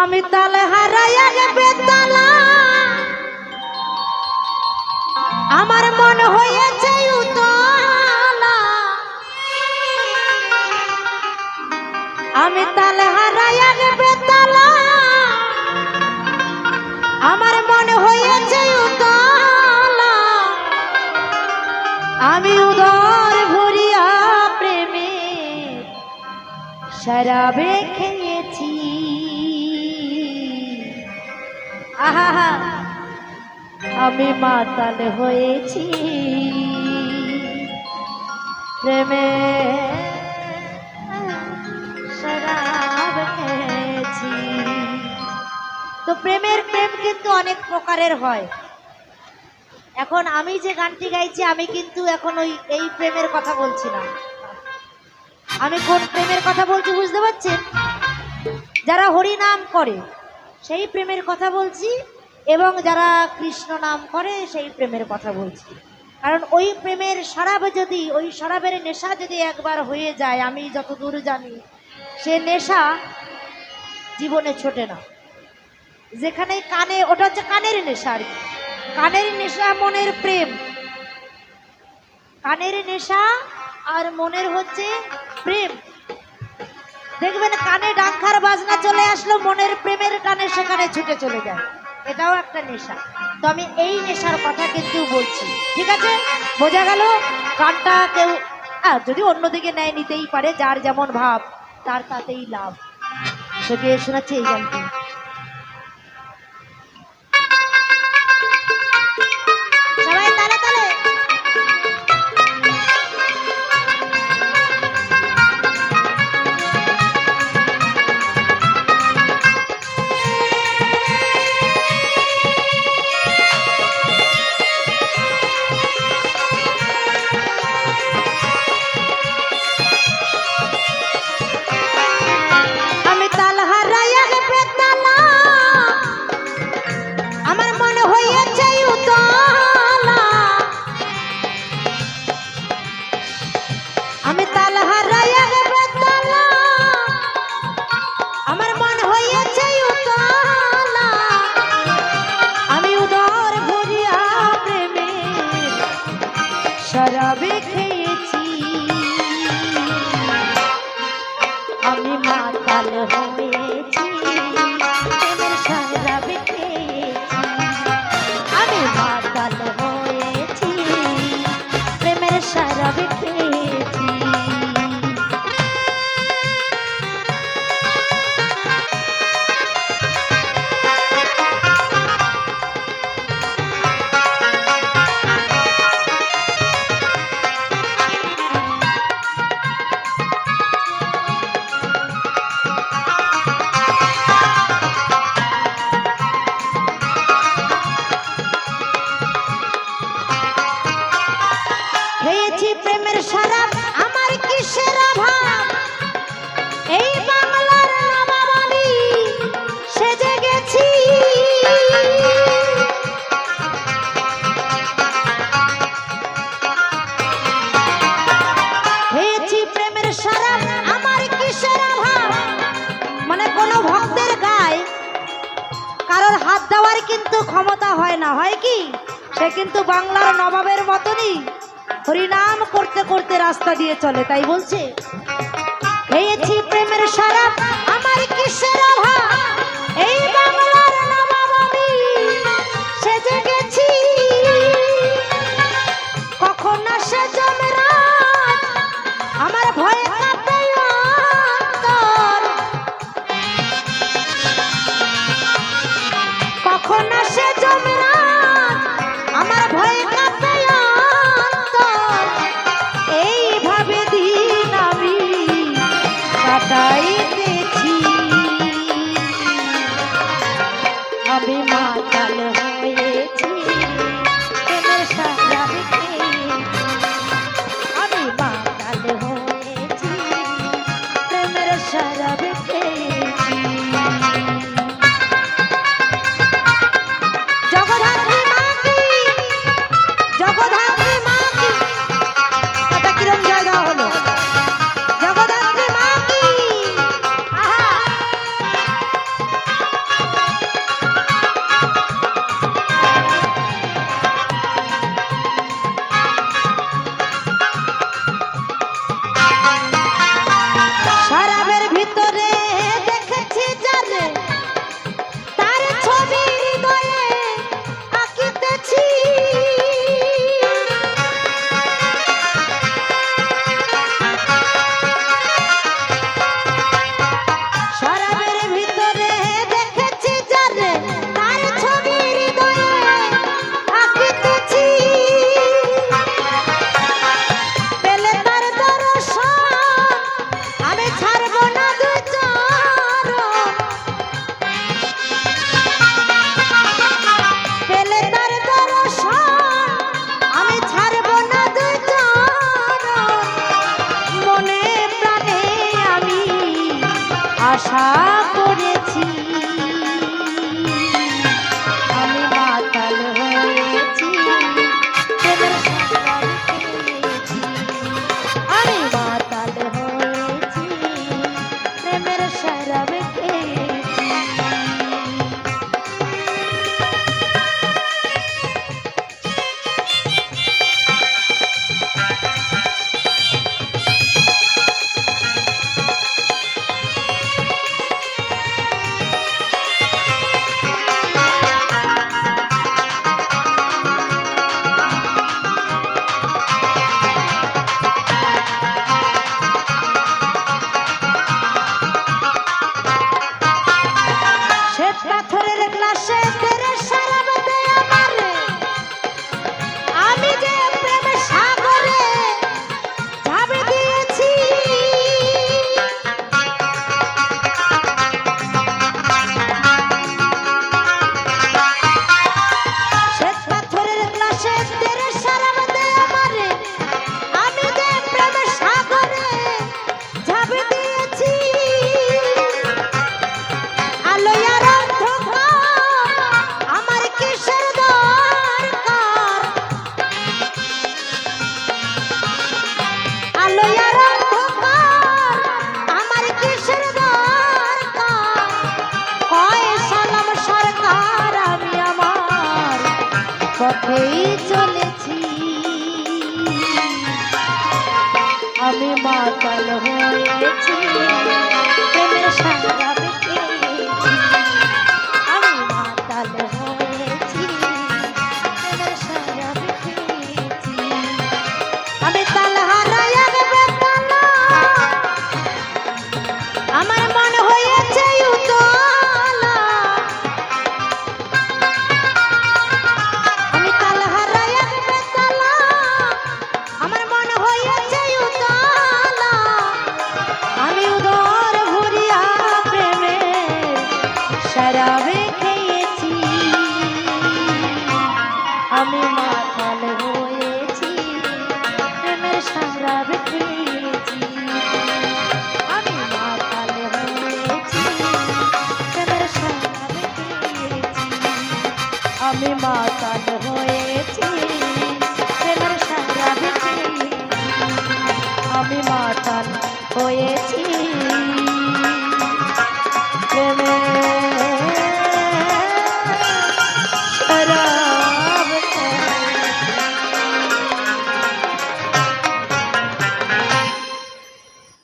আমি তালে হারাইয়া গে তালা। আমার মন হয়েছে আমি তালে হারাইয়া গে তালা। আমার মন হয়েছে উতলা। আমি উদর ভরিয়া প্রেমে শরাবে খেয়েছি আমি মাতাল হয়েছি। প্রেমে তো প্রেমের প্রেম কিন্তু অনেক প্রকারের হয়। এখন আমি যে গানটি গাইছি, আমি কিন্তু এখন ওই, এই প্রেমের কথা বলছি না। আমি কোন প্রেমের কথা বলছি বুঝতে পারছেন? যারা হরি নাম করে সেই প্রেমের কথা বলছি এবং যারা কৃষ্ণ নাম করে সেই প্রেমের কথা বলছি। কারণ ওই প্রেমের শরাব যদি, ওই শরাবের নেশা যদি একবার হয়ে যায়, আমি যতদূর জানি, সে নেশা জীবনে ছোটে না। যেখানে কানে, ওটা হচ্ছে কানের নেশা কানের নেশা মনের প্রেম। কানের নেশা আর মনের হচ্ছে প্রেম। দেখবেন কানে ডাঙ্খার বাজনা চলে আসলো, মনের প্রেমের কানে সেখানে ছুটে চলে যায়। এটাও একটা নেশা। তো আমি এই নেশার কথা কিন্তু বলছি। ঠিক আছে? বোঝা গেল? কানটা কেউ হ্যাঁ যদি অন্যদিকে নেয় নিতেই পারে, যার যেমন ভাব, তার তাতেই লাভ। সেটি শোনাচ্ছি এই গানটি? কিন্তু ক্ষমতা হয় না, হয় কি? সে কিন্তু বাংলার নবাবের মতনই হরিনাম করতে করতে রাস্তা দিয়ে চলে, তাই বলছে। খেয়েছি প্রেমের শরাব আমার কিসের অভাব? এই বাংলার নবাব আমি, সেজে গেছি। কখন না সে কাটাইতেছি আমি মাতাল হয়েছি প্রেমের সাহায্যে। আমি মাতাল হয়েছি প্রেমের শরাবে পথেই চলেছি। আমি মাতাল হয়েছি প্রেমের আমি মাতাল হয়েছি।